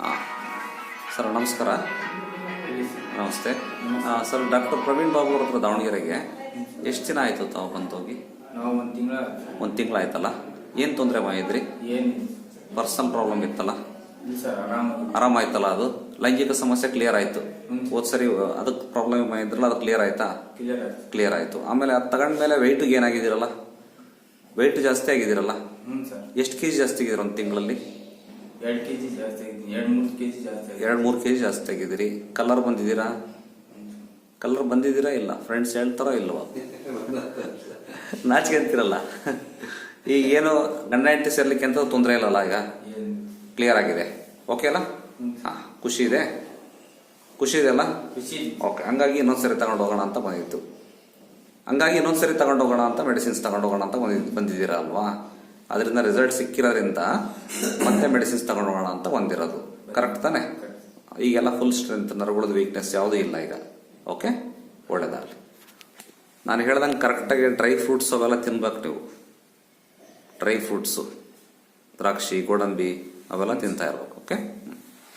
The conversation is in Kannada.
ಹಾಂ ಸರ್ ನಮಸ್ಕಾರ. ನಮಸ್ತೆ. ಸರ್ ಡಾಕ್ಟರ್ ಪ್ರವೀಣ್ ಬಾಬು ಅವ್ರ ಹತ್ರ ದಾವಣಗೆರೆಗೆ ಎಷ್ಟು ದಿನ ಆಯಿತು ತಾವು ಬಂದೋಗಿ? ನಾವು ಒಂದು ತಿಂಗಳ ಒಂದು ತಿಂಗಳಾಯ್ತಲ್ಲ ಏನು ತೊಂದರೆ ಮಾಡಿದ್ರಿ ಏನು ಪರ್ಸನಲ್ ಪ್ರಾಬ್ಲಮ್ ಇತ್ತಲ್ಲ? ಸರ್ ಆರಾಮ ಆರಾಮಾಯ್ತಲ್ಲ ಅದು? ಲೈಂಗಿಕ ಸಮಸ್ಯೆ ಕ್ಲಿಯರ್ ಆಯಿತು. ಹೋದ್ ಸರಿ ಅದಕ್ಕೆ ಪ್ರಾಬ್ಲಮ್ ಇದ್ರಲ್ಲ ಅದು ಕ್ಲಿಯರ್ ಆಯ್ತಾ? ಕ್ಲಿಯರ್ ಆಯ್ತು. ಕ್ಲಿಯರ್ ಆಯಿತು. ಆಮೇಲೆ ಅದು ತಗೊಂಡ್ಮೇಲೆ ವೆಯ್ಟಿಗೆ ಏನಾಗಿದ್ದೀರಲ್ಲ? ವೆಯ್ಟ್ ಜಾಸ್ತಿ ಆಗಿದ್ದೀರಲ್ಲ? ಎಷ್ಟು ಕೆ ಜಿ ಜಾಸ್ತಿ ಆಗಿದ್ದೀರ ಒಂದು ತಿಂಗಳಲ್ಲಿ? ಎರಡು ಕೆ ಜಿ ಜಾಸ್ತಿ ಆಗಿದ್ದೀನಿ. ಎರಡು ಮೂರು ಕೆ ಜಿ ಜಾಸ್ತಿ ಆಗಿದೆ ಎರಡು ಮೂರು ಕೆ ಜಿ ಜಾಸ್ತಿ ಆಗಿದ್ದೀರಿ ಕಲರ್ ಬಂದಿದ್ದೀರಾ? ಕಲರ್ ಬಂದಿದ್ದೀರಾ ಇಲ್ಲ? ಫ್ರೆಂಡ್ಸ್ ಹೇಳ್ತಾರ ಇಲ್ವೋ? ನಾಚಿಕೆ ಅಂತಿರಲ್ಲ. ಈಗ ಏನು ಗಂಡ ಹೆಂಡತಿ ಸೇರ್ಲಿಕ್ಕೆ ಅಂತ ತೊಂದರೆ ಇಲ್ಲಲ್ಲ ಈಗ? ಕ್ಲಿಯರ್ ಆಗಿದೆ. ಓಕೆ ಅಲ್ಲ? ಹಾಂ ಖುಷಿ ಇದೆ. ಖುಷಿ ಇದೆ ಅಲ್ಲ? ಖುಷಿ ಓಕೆ ಹಂಗಾಗಿ ಇನ್ನೊಂದ್ಸರಿ ತಗೊಂಡು ಹೋಗೋಣ ಅಂತ ಬಂದಿತ್ತು. ಹಂಗಾಗಿ ಇನ್ನೊಂದ್ಸರಿ ತಗೊಂಡು ಹೋಗೋಣ ಅಂತ ಮೆಡಿಸಿನ್ಸ್ ತಗೊಂಡು ಹೋಗೋಣ ಅಂತ ಬಂದಿದ್ದು ಬಂದಿದ್ದೀರಾ ಅಲ್ವಾ? ಅದರಿಂದ ರಿಸಲ್ಟ್ ಸಿಕ್ಕಿರೋದ್ರಿಂದ ಮತ್ತೆ ಮೆಡಿಸಿನ್ಸ್ ತಗೊಂಡು ಹೋಗೋಣ ಅಂತ ಒಂದಿರೋದು. ಕರೆಕ್ಟ್ ತಾನೆ? ಈಗೆಲ್ಲ ಫುಲ್ ಸ್ಟ್ರೆಂತ್ ನರಗಳದ ವೀಕ್ನೆಸ್ ಯಾವುದೂ ಇಲ್ಲ ಈಗ. ಓಕೆ ಒಳ್ಳೇದಾಗಲಿ. ನಾನು ಹೇಳ್ದಂಗೆ ಕರೆಕ್ಟಾಗಿ ಡ್ರೈ ಫ್ರೂಟ್ಸ್ ಅವೆಲ್ಲ ತಿನ್ಬೇಕು ನೀವು. ಡ್ರೈ ಫ್ರೂಟ್ಸು ದ್ರಾಕ್ಷಿ, ಗೋಡಂಬಿ ಅವೆಲ್ಲ ತಿಂತಾ ಇರ್ಬೇಕು. ಓಕೆ